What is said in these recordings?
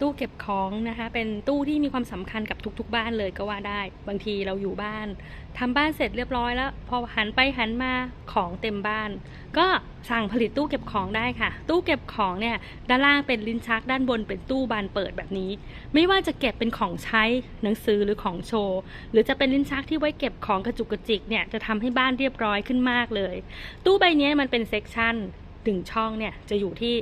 ตู้เก็บของนะคะ เป็นตู้ที่มีความสำคัญกับทุก ๆ บ้านเลยก็ว่าได้ บางทีเราอยู่บ้านทำบ้านเสร็จเรียบร้อยแล้ว พอหันไปหันมาของเต็มบ้าน ก็สั่งผลิตตู้เก็บของได้ค่ะ ตู้เก็บของเนี่ยด้านล่างเป็นลิ้นชัก ด้านบนเป็นตู้บานเปิดแบบนี้ ไม่ว่าจะเก็บเป็นของใช้หนังสือหรือของโชว์ หรือจะเป็นลิ้นชักที่ไว้เก็บของกระจุกกระจิกเนี่ยจะทำให้บ้านเรียบร้อยขึ้นมากเลย ตู้ใบนี้มันเป็นเซกชันหนึ่งช่องเนี่ยจะอยู่ที่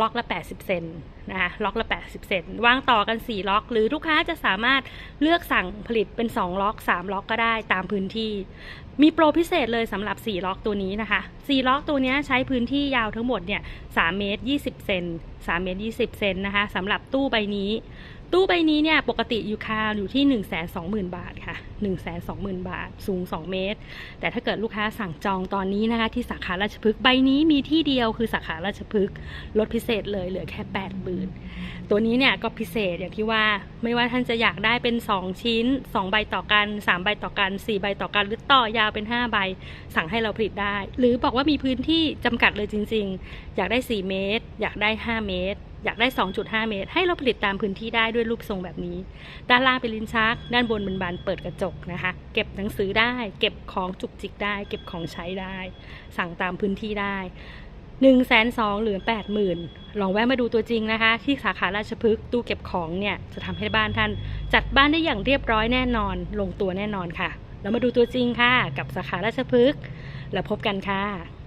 ล็อกละ 80 เซนนะคะล็อกละ 80 เซนวางต่อกัน 4 ล็อก หรือลูกค้าจะสามารถเลือกสั่งผลิตเป็น 2 ล็อก 3 ล็อกก็ได้ตามพื้นที่ มีโปรพิเศษเลยสำหรับ 4 ล็อกตัวนี้นะคะ 4 ล็อกตัวนี้ใช้พื้นที่ยาวทั้งหมดเนี่ย 3 เมตร 20 เซน3 เมตร 20 เซนนะคะสำหรับตู้ใบนี้ตู้ใบนี้เนี่ยปกติอยู่คาอยู่ที่ 1 2 0 0 0 0 บาทค่ะ 1 2 0 0 0 0 บาท สูง 2 เมตร แต่ถ้าเกิดลูกค้าสั่งจองตอนนี้นะคะ ที่สาขาราชพฤกษ์ใบนี้มีที่เดียวคือสาขาราชพฤกษ์ลดพิเศษเลยเหลือแค่8หมื่นตัวนี้เนี่ยก็พิเศษอย่างที่ว่าไม่ว่าท่านจะอยากได้เป็น 2 ชิ้น 2 ใบต่อกัน 3 ใบต่อกัน 4 ใบต่อกัน หรือต่อยาวเป็น 5 ใบ สั่งให้เราผลิตได้ หรือบอกว่ามีพื้นที่จำกัดเลยจริง ๆ อยากได้ 4 เมตร อยากได้ 5 เมตร อยากได้ 2.5 เมตร ให้เราผลิตตามพื้นที่ได้ด้วยรูปทรงแบบนี้ ด้านล่างเป็นลิ้นชัก ด้านบนเป็นบานเปิดกระจกนะคะ เก็บหนังสือได้ เก็บของจุกจิกได้ เก็บของใช้ได้ สั่งตามพื้นที่ได้ 1นึ่งแสนสองหรือแปดหมื่นลองแวะมาดูตัวจริงนะคะ ที่สาขาราชพฤกษ์ตู้เก็บของเนี่ยจะทำให้บ้านท่าน จัดบ้านได้อย่างเรียบร้อยแน่นอน ลงตัวแน่นอนค่ะ แล้วมาดูตัวจริงค่ะ กับสาขาราชพฤกษ์แล้วพบกันค่ะ